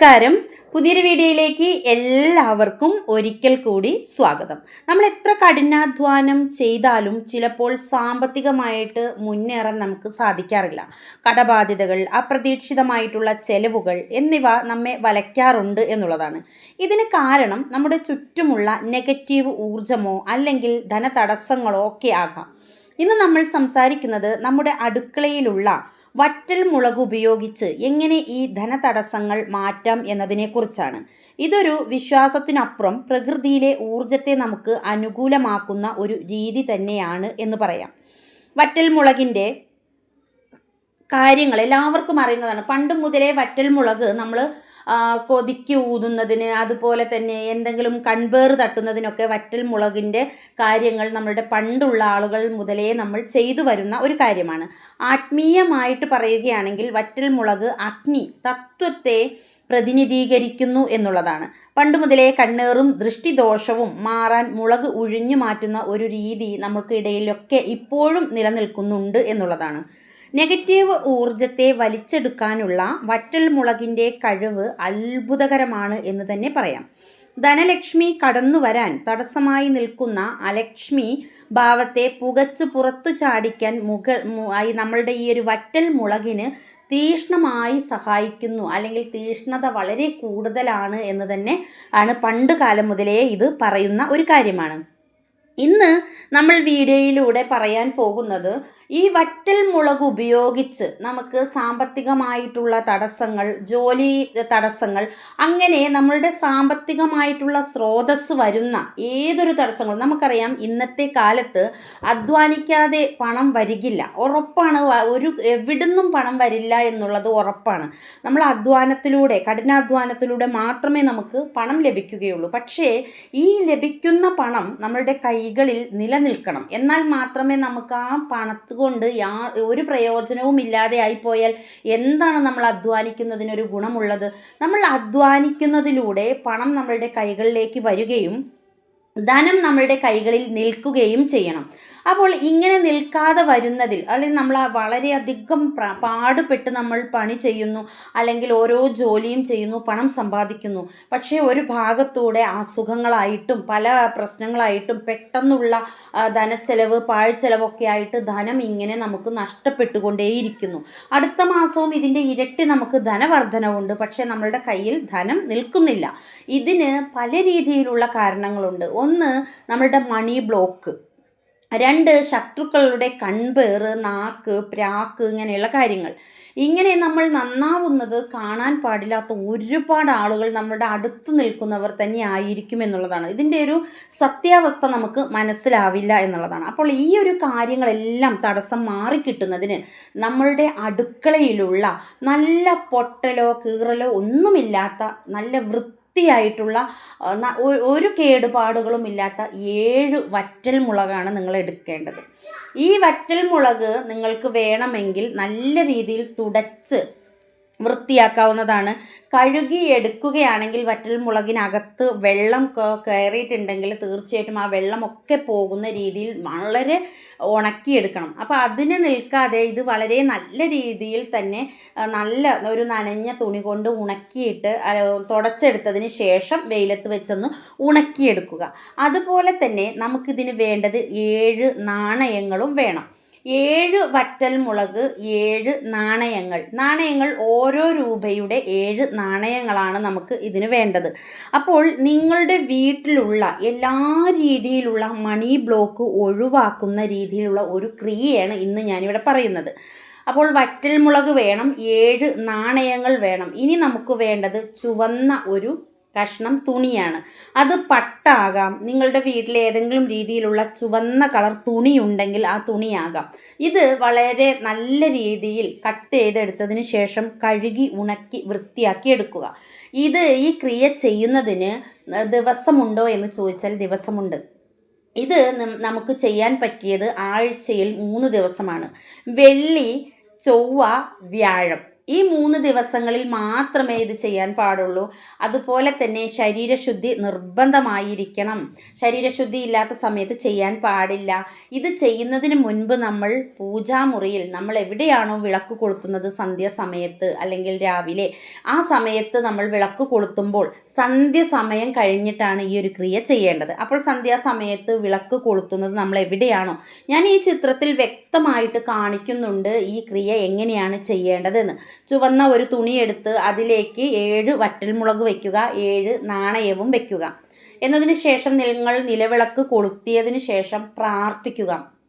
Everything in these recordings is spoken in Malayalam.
നമസ്കാരം. പുതിയൊരു വീഡിയോയിലേക്ക് എല്ലാവർക്കും ഒരിക്കൽ കൂടി സ്വാഗതം. നമ്മൾ എത്ര കഠിനാധ്വാനം ചെയ്താലും ചിലപ്പോൾ സാമ്പത്തികമായിട്ട് മുന്നേറാൻ നമുക്ക് സാധിക്കാറില്ല. കടബാധ്യതകൾ അപ്രതീക്ഷിതമായിട്ടുള്ള ചെലവുകൾ എന്നിവ നമ്മെ വലയ്ക്കാറുണ്ട് എന്നുള്ളതാണ്. ഇതിന് കാരണം നമ്മുടെ ചുറ്റുമുള്ള നെഗറ്റീവ് ഊർജമോ അല്ലെങ്കിൽ ധനതടസ്സങ്ങളോ ഒക്കെ ആകാം. ഇന്ന് നമ്മൾ സംസാരിക്കുന്നത് നമ്മുടെ അടുക്കളയിലുള്ള വറ്റൽ മുളക് ഉപയോഗിച്ച് എങ്ങനെ ഈ ധനതടസ്സങ്ങൾ മാറ്റാം എന്നതിനെക്കുറിച്ചാണ്. ഇതൊരു വിശ്വാസത്തിനപ്പുറം പ്രകൃതിയിലെ ഊർജത്തെ നമുക്ക് അനുകൂലമാക്കുന്ന ഒരു രീതി തന്നെയാണ് എന്ന് പറയാം. വറ്റൽ മുളകിന്റെ കാര്യങ്ങൾ എല്ലാവർക്കും അറിയുന്നതാണ്. പണ്ട് മുതലേ വറ്റൽ മുളക് നമ്മൾ കൊതിക്ക് ഊതുന്നതിന് അതുപോലെ തന്നെ എന്തെങ്കിലും കൺവേർ തട്ടുന്നതിനൊക്കെ വറ്റൽ മുളകിന്റെ കാര്യങ്ങൾ നമ്മളുടെ പണ്ടുള്ള ആളുകൾ മുതലേ നമ്മൾ ചെയ്തു വരുന്ന ഒരു കാര്യമാണ്. ആത്മീയമായിട്ട് പറയുകയാണെങ്കിൽ വറ്റൽ മുളക് അഗ്നി തത്വത്തെ പ്രതിനിധീകരിക്കുന്നു എന്നുള്ളതാണ്. പണ്ട് മുതലേ കണ്ണേറും ദൃഷ്ടിദോഷവും മാറാൻ മുളക് ഉഴിഞ്ഞു മാറ്റുന്ന ഒരു രീതി നമുക്കിടയിലൊക്കെ ഇപ്പോഴും നിലനിൽക്കുന്നുണ്ട് എന്നുള്ളതാണ്. നെഗറ്റീവ് ഊർജത്തെ വലിച്ചെടുക്കാനുള്ള വറ്റൽ മുളകിന്റെ കഴിവ് അത്ഭുതകരമാണ് എന്ന് തന്നെ പറയാം. ധനലക്ഷ്മി കടന്നു വരാൻ തടസ്സമായി നിൽക്കുന്ന അലക്ഷ്മി ഭാവത്തെ പുകച്ചു പുറത്തു ചാടിക്കാൻ മുകൾ നമ്മളുടെ ഈ ഒരു വറ്റൽ മുളകിന് തീഷ്ണമായി സഹായിക്കുന്നു. അല്ലെങ്കിൽ തീഷ്ണത വളരെ കൂടുതലാണ് എന്ന് തന്നെ ആണ് പണ്ട് കാലം മുതലേ ഇത് പറയുന്ന ഒരു കാര്യമാണ്. ഇന്ന് നമ്മൾ വീഡിയോയിലൂടെ പറയാൻ പോകുന്നത് ഈ വറ്റൽ മുളക് ഉപയോഗിച്ച് നമുക്ക് സാമ്പത്തികമായിട്ടുള്ള തടസ്സങ്ങൾ ജോലി തടസ്സങ്ങൾ അങ്ങനെ നമ്മളുടെ സാമ്പത്തികമായിട്ടുള്ള സ്രോതസ് വരുന്ന ഏതൊരു തടസ്സങ്ങളും നമുക്കറിയാം ഇന്നത്തെ കാലത്ത് അധ്വാനിക്കാതെ പണം വരികില്ല. ഉറപ്പാണ് ഒരു എവിടുന്നും പണം വരില്ല എന്നുള്ളത് ഉറപ്പാണ്. നമ്മൾ അധ്വാനത്തിലൂടെ കഠിനാധ്വാനത്തിലൂടെ മാത്രമേ നമുക്ക് പണം ലഭിക്കുകയുള്ളൂ. പക്ഷേ ഈ ലഭിക്കുന്ന പണം നമ്മളുടെ കൈകളിൽ നിലനിൽക്കണം. എന്നാൽ മാത്രമേ നമുക്ക് ആ പണത്ത് കൊണ്ട് യാ ഒരു പ്രയോജനവും ഇല്ലാതെ ആയിപ്പോയാൽ എന്താണ് നമ്മൾ അധ്വാനിക്കുന്നതിനൊരു ഗുണമുള്ളത്? നമ്മൾ അധ്വാനിക്കുന്നതിലൂടെ പണം നമ്മളുടെ കൈകളിലേക്ക് വരികയും ധനം നമ്മളുടെ കൈകളിൽ നിൽക്കുകയും ചെയ്യണം. അപ്പോൾ ഇങ്ങനെ നിൽക്കാതെ വരുന്നതിൽ അല്ലെങ്കിൽ നമ്മൾ വളരെയധികം പാടുപെട്ട് നമ്മൾ പണി ചെയ്യുന്നു അല്ലെങ്കിൽ ഓരോ ജോലിയും ചെയ്യുന്നു പണം സമ്പാദിക്കുന്നു. പക്ഷേ ഒരു ഭാഗത്തൂടെ അസുഖങ്ങളായിട്ടും പല പ്രശ്നങ്ങളായിട്ടും പെട്ടെന്നുള്ള ധനച്ചെലവ് പാഴ്ചെലവൊക്കെ ആയിട്ട് ധനം ഇങ്ങനെ നമുക്ക് നഷ്ടപ്പെട്ടുകൊണ്ടേയിരിക്കുന്നു. അടുത്ത മാസവും ഇതിന്റെ ഇരട്ടി നമുക്ക് ധനവർദ്ധനവുണ്ട്. പക്ഷേ നമ്മളുടെ കയ്യിൽ ധനം നിൽക്കുന്നില്ല. ഇതിന് പല രീതിയിലുള്ള കാരണങ്ങളുണ്ട്. ഒന്ന് നമ്മളുടെ മണി ബ്ലോക്ക് രണ്ട് ശത്രുക്കളുടെ കൺപേറ് നാക്ക് പ്രാക്ക് ഇങ്ങനെയുള്ള കാര്യങ്ങൾ. ഇങ്ങനെ നമ്മൾ നന്നാവുന്നത് കാണാൻ പാടില്ലാത്ത ഒരുപാട് ആളുകൾ നമ്മുടെ അടുത്ത് നിൽക്കുന്നവർ തന്നെ ആയിരിക്കും എന്നുള്ളതാണ്. ഇതിന്റെ ഒരു സത്യാവസ്ഥ നമുക്ക് മനസ്സിലാവില്ല എന്നുള്ളതാണ്. അപ്പോൾ ഈ ഒരു കാര്യങ്ങളെല്ലാം തടസ്സം മാറിക്കിട്ടുന്നതിന് നമ്മളുടെ അടുക്കളയിലുള്ള നല്ല പൊട്ടലോ കീറലോ ഒന്നുമില്ലാത്ത നല്ല വൃത്തി വൃത്തിയായിട്ടുള്ള ഒരു കേടുപാടുകളും ഇല്ലാത്ത ഏഴ് വറ്റൽ മുളകാണ് നിങ്ങൾ എടുക്കേണ്ടത്. ഈ വറ്റൽ മുളക് നിങ്ങൾക്ക് വേണമെങ്കിൽ നല്ല രീതിയിൽ തുടച്ച് വൃത്തിയാക്കാവുന്നതാണ്. കഴുകി എടുക്കുകയാണെങ്കിൽ വറ്റൽ മുളകിനകത്ത് വെള്ളം കയറിയിട്ടുണ്ടെങ്കിൽ തീർച്ചയായിട്ടും ആ വെള്ളമൊക്കെ പോകുന്ന രീതിയിൽ വളരെ ഉണക്കിയെടുക്കണം. അപ്പോൾ അതിന് നിൽക്കാതെ ഇത് വളരെ നല്ല രീതിയിൽ തന്നെ നല്ല ഒരു നനഞ്ഞ തുണി കൊണ്ട് ഉണക്കിയിട്ട് തുടച്ചെടുത്തതിന് ശേഷം വെയിലത്ത് വെച്ചൊന്ന് ഉണക്കിയെടുക്കുക. അതുപോലെ തന്നെ നമുക്കിതിന് വേണ്ടത് ഏഴ് നാണയങ്ങളും വേണം. ഏഴ് വറ്റൽ മുളക് ഏഴ് നാണയങ്ങൾ. നാണയങ്ങൾ ഓരോ രൂപയുടെ ഏഴ് നാണയങ്ങളാണ് നമുക്ക് ഇതിന് വേണ്ടത്. അപ്പോൾ നിങ്ങളുടെ വീട്ടിലുള്ള എല്ലാ രീതിയിലുള്ള മണി ബ്ലോക്ക് ഒഴിവാക്കുന്ന രീതിയിലുള്ള ഒരു ക്രിയയാണ് ഇന്ന് ഞാനിവിടെ പറയുന്നത്. അപ്പോൾ വറ്റൽ മുളക് വേണം ഏഴ് നാണയങ്ങൾ വേണം. ഇനി നമുക്ക് വേണ്ടത് ചുവന്ന ഒരു കഷ്ണം തുണിയാണ്. അത് പട്ടാകാം. നിങ്ങളുടെ വീട്ടിൽ ഏതെങ്കിലും രീതിയിലുള്ള ചുവന്ന കളർ തുണി ഉണ്ടെങ്കിൽ ആ തുണിയാകാം. ഇത് വളരെ നല്ല രീതിയിൽ കട്ട് ചെയ്തെടുത്തതിന് ശേഷം കഴുകി ഉണക്കി വൃത്തിയാക്കി എടുക്കുക. ഇത് ഈ ക്രിയ ചെയ്യുന്നതിന് ദിവസമുണ്ടോ എന്ന് ചോദിച്ചാൽ ദിവസമുണ്ട്. ഇത് നമുക്ക് ചെയ്യാൻ പറ്റിയത് ആഴ്ചയിൽ മൂന്ന് ദിവസമാണ്. വെള്ളി ചൊവ്വ വ്യാഴം. ഈ മൂന്ന് ദിവസങ്ങളിൽ മാത്രമേ ഇത് ചെയ്യാൻ പാടുള്ളൂ. അതുപോലെ തന്നെ ശരീരശുദ്ധി നിർബന്ധമായിരിക്കണം. ശരീരശുദ്ധി ഇല്ലാത്ത സമയത്ത് ചെയ്യാൻ പാടില്ല. ഇത് ചെയ്യുന്നതിന് മുൻപ് നമ്മൾ പൂജാമുറിയിൽ നമ്മൾ എവിടെയാണോ വിളക്ക് കൊളുത്തുന്നത് സന്ധ്യാസമയത്ത് അല്ലെങ്കിൽ രാവിലെ ആ സമയത്ത് നമ്മൾ വിളക്ക് കൊളുത്തുമ്പോൾ സന്ധ്യ സമയം കഴിഞ്ഞിട്ടാണ് ഈ ഒരു ക്രിയ ചെയ്യേണ്ടത്. അപ്പോൾ സന്ധ്യാസമയത്ത് വിളക്ക് കൊളുത്തുന്നത് നമ്മൾ എവിടെയാണോ. ഞാൻ ഈ ചിത്രത്തിൽ വ്യക്തമായിട്ട് കാണിക്കുന്നുണ്ട് ഈ ക്രിയ എങ്ങനെയാണ് ചെയ്യേണ്ടതെന്ന്. ചുവന്ന ഒരു തുണിയെടുത്ത് അതിലേക്ക് ഏഴ് വറ്റൽമുളക് വയ്ക്കുക ഏഴ് നാണയവും വയ്ക്കുക എന്നതിന് ശേഷം നിങ്ങൾ നിലവിളക്ക് കൊളുത്തിയതിന് ശേഷം പ്രാർത്ഥിക്കുക.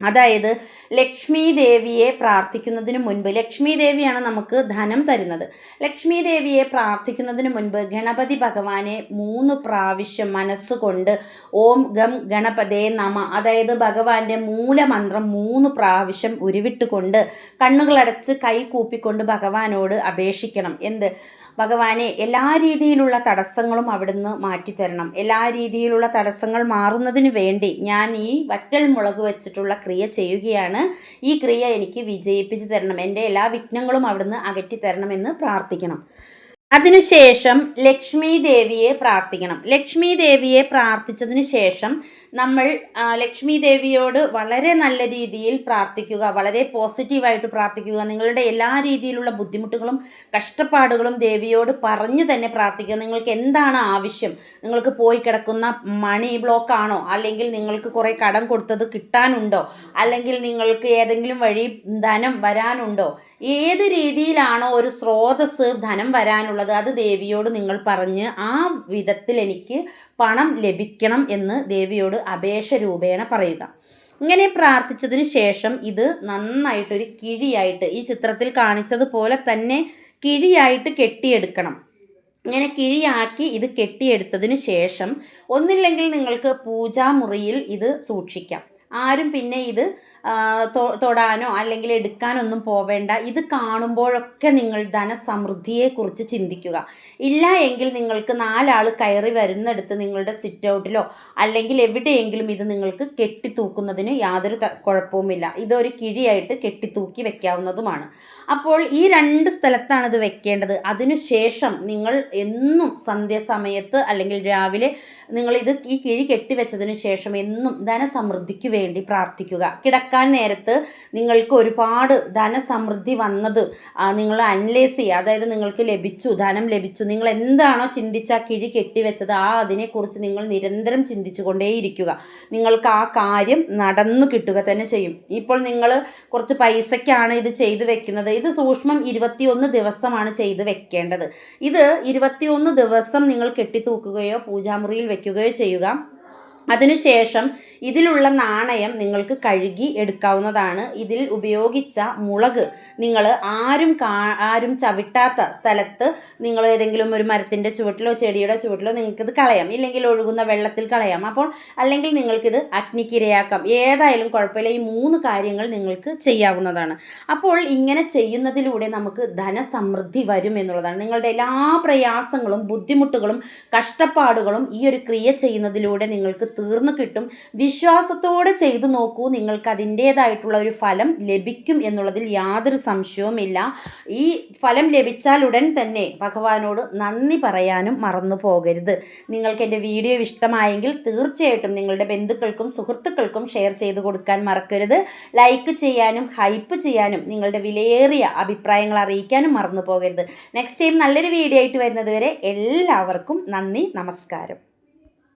അതായത് ലക്ഷ്മി ദേവിയെ പ്രാർത്ഥിക്കുന്നതിന് മുൻപ് ലക്ഷ്മി ദേവിയാണ് നമുക്ക് ധനം തരുന്നത്. ലക്ഷ്മി ദേവിയെ പ്രാർത്ഥിക്കുന്നതിന് മുൻപ് ഗണപതി ഭഗവാനെ മൂന്ന് പ്രാവശ്യം മനസ്സുകൊണ്ട് ഓം ഗം ഗണപതേ നമ അതായത് ഭഗവാന്റെ മൂലമന്ത്രം മൂന്ന് പ്രാവശ്യം ഉരുവിട്ടുകൊണ്ട് കണ്ണുകളടച്ച് കൈ കൂപ്പിക്കൊണ്ട് ഭഗവാനോട് അപേക്ഷിക്കണം. എന്ത്? ഭഗവാനെ എല്ലാ രീതിയിലുള്ള തടസ്സങ്ങളും അവിടുന്ന് മാറ്റിത്തരണം. എല്ലാ രീതിയിലുള്ള തടസ്സങ്ങൾ മാറുന്നതിന് വേണ്ടി ഞാൻ ഈ വറ്റൽ മുളക് വെച്ചിട്ടുള്ള ക്രിയ ചെയ്യുകയാണ്. ഈ ക്രിയ എനിക്ക് വിജയിപ്പിച്ച് തരണം. എന്റെ എല്ലാ വിഘ്നങ്ങളും അവിടുന്ന് അകറ്റി തരണമെന്ന് പ്രാർത്ഥിക്കണം. അതിനുശേഷം ലക്ഷ്മി ദേവിയെ പ്രാർത്ഥിക്കണം. ലക്ഷ്മി ദേവിയെ പ്രാർത്ഥിച്ചതിന് ശേഷം നമ്മൾ ലക്ഷ്മി ദേവിയോട് വളരെ നല്ല രീതിയിൽ പ്രാർത്ഥിക്കുക വളരെ പോസിറ്റീവായിട്ട് പ്രാർത്ഥിക്കുക നിങ്ങളുടെ എല്ലാ രീതിയിലുള്ള ബുദ്ധിമുട്ടുകളും കഷ്ടപ്പാടുകളും ദേവിയോട് പറഞ്ഞു തന്നെ പ്രാർത്ഥിക്കുക. നിങ്ങൾക്ക് എന്താണ് ആവശ്യം? നിങ്ങൾക്ക് പോയി കിടക്കുന്ന മണി ബ്ലോക്കാണോ അല്ലെങ്കിൽ നിങ്ങൾക്ക് കുറേ കടം കൊടുത്തത് കിട്ടാനുണ്ടോ? അല്ലെങ്കിൽ നിങ്ങൾക്ക് ഏതെങ്കിലും വഴി ധനം വരാനുണ്ടോ? ഏത് രീതിയിലാണോ ഒരു സ്രോതസ് ധനം വരാനുള്ളത് അത് ദേവിയോട് നിങ്ങൾ പറഞ്ഞ് ആ വിധത്തിൽ എനിക്ക് പണം ലഭിക്കണം എന്ന് ദേവിയോട് അപേക്ഷ രൂപേണ പറയുക. ഇങ്ങനെ പ്രാർത്ഥിച്ചതിന് ശേഷം ഇത് നന്നായിട്ടൊരു കിഴിയായിട്ട് ഈ ചിത്രത്തിൽ കാണിച്ചതുപോലെ തന്നെ കിഴിയായിട്ട് കെട്ടിയെടുക്കണം. ഇങ്ങനെ കിഴിയാക്കി ഇത് കെട്ടിയെടുത്തതിന് ശേഷം ഒന്നില്ലെങ്കിൽ നിങ്ങൾക്ക് പൂജാമുറിയിൽ ഇത് സൂക്ഷിക്കാം. ആരും പിന്നെ ഇത് തൊടാനോ അല്ലെങ്കിൽ എടുക്കാനൊന്നും പോവേണ്ട. ഇത് കാണുമ്പോഴൊക്കെ നിങ്ങൾ ധനസമൃദ്ധിയെക്കുറിച്ച് ചിന്തിക്കുക. ഇല്ല എങ്കിൽ നിങ്ങൾക്ക് നാലാൾ കയറി വരുന്നിടത്ത് നിങ്ങളുടെ സിറ്റ് ഔട്ടിലോ അല്ലെങ്കിൽ എവിടെയെങ്കിലും ഇത് നിങ്ങൾക്ക് കെട്ടിത്തൂക്കുന്നതിന് യാതൊരു കുഴപ്പവുമില്ല. ഇതൊരു കിഴിയായിട്ട് കെട്ടിത്തൂക്കി വെക്കാവുന്നതുമാണ്. അപ്പോൾ ഈ രണ്ട് സ്ഥലത്താണ് ഇത് വെക്കേണ്ടത്. അതിനുശേഷം നിങ്ങൾ എന്നും സന്ധ്യാസമയത്ത് അല്ലെങ്കിൽ രാവിലെ നിങ്ങൾ ഇത് ഈ കിഴി കെട്ടിവെച്ചതിന് ശേഷം എന്നും ധനസമൃദ്ധിക്ക് വേണ്ടി പ്രാർത്ഥിക്കുക. കിടക്കാൻ നേരത്ത് നിങ്ങൾക്ക് ഒരുപാട് ധനസമൃദ്ധി വന്നത് നിങ്ങൾ അനലൈസ് ചെയ്യുക. അതായത് നിങ്ങൾക്ക് ലഭിച്ചു ധനം ലഭിച്ചു. നിങ്ങൾ എന്താണോ ചിന്തിച്ച കിഴി കെട്ടിവെച്ചത് ആ അതിനെക്കുറിച്ച് നിങ്ങൾ നിരന്തരം ചിന്തിച്ചു കൊണ്ടേയിരിക്കുക നിങ്ങൾക്ക് ആ കാര്യം നടന്നു കിട്ടുക തന്നെ ചെയ്യും. ഇപ്പോൾ നിങ്ങൾ കുറച്ച് പൈസയ്ക്കാണ് ഇത് ചെയ്തു വെക്കുന്നത്. ഇത് സൂക്ഷ്മം ഇരുപത്തിയൊന്ന് ദിവസമാണ് ചെയ്ത് വെക്കേണ്ടത്. ഇത് ഇരുപത്തിയൊന്ന് ദിവസം നിങ്ങൾ കെട്ടിത്തൂക്കുകയോ പൂജാമുറിയിൽ വെക്കുകയോ ചെയ്യുക. അതിനുശേഷം ഇതിലുള്ള നാണയം നിങ്ങൾക്ക് കഴുകി എടുക്കാവുന്നതാണ്. ഇതിൽ ഉപയോഗിച്ച മുളക് നിങ്ങൾ ആരും കാ ആരും ചവിട്ടാത്ത സ്ഥലത്ത് നിങ്ങൾ ഏതെങ്കിലും ഒരു മരത്തിന്റെ ചുവട്ടിലോ ചെടിയുടെ ചുവട്ടിലോ നിങ്ങൾക്കിത് കളയാം. ഇല്ലെങ്കിൽ ഒഴുകുന്ന വെള്ളത്തിൽ കളയാം. അപ്പോൾ അല്ലെങ്കിൽ നിങ്ങൾക്കിത് അഗ്നിക്കിരയാക്കാം. ഏതായാലും കുഴപ്പമില്ല. ഈ മൂന്ന് കാര്യങ്ങൾ നിങ്ങൾക്ക് ചെയ്യാവുന്നതാണ്. അപ്പോൾ ഇങ്ങനെ ചെയ്യുന്നതിലൂടെ നമുക്ക് ധനസമൃദ്ധി വരും എന്നുള്ളതാണ്. നിങ്ങളുടെ എല്ലാ പ്രയാസങ്ങളും ബുദ്ധിമുട്ടുകളും കഷ്ടപ്പാടുകളും ഈ ഒരു ക്രിയ ചെയ്യുന്നതിലൂടെ നിങ്ങൾക്ക് തീർന്നു കിട്ടും. വിശ്വാസത്തോടെ ചെയ്തു നോക്കൂ. നിങ്ങൾക്ക് അതിന്റേതായിട്ടുള്ള ഒരു ഫലം ലഭിക്കും എന്നുള്ളതിൽ യാതൊരു സംശയവുമില്ല. ഈ ഫലം ലഭിച്ചാൽ ഉടൻ തന്നെ ഭഗവാനോട് നന്ദി പറയാനും മറന്നു പോകരുത്. നിങ്ങൾക്ക് എന്റെ വീഡിയോ ഇഷ്ടമായെങ്കിൽ തീർച്ചയായിട്ടും നിങ്ങളുടെ ബന്ധുക്കൾക്കും സുഹൃത്തുക്കൾക്കും ഷെയർ ചെയ്ത് കൊടുക്കാൻ മറക്കരുത്. ലൈക്ക് ചെയ്യാനും ഹൈപ്പ് ചെയ്യാനും നിങ്ങളുടെ വിലയേറിയ അഭിപ്രായങ്ങൾ അറിയിക്കാനും മറന്നു പോകരുത്. നെക്സ്റ്റ് ടൈം നല്ലൊരു വീഡിയോ ആയിട്ട് വരുന്നത് വരെ എല്ലാവർക്കും നന്ദി നമസ്കാരം.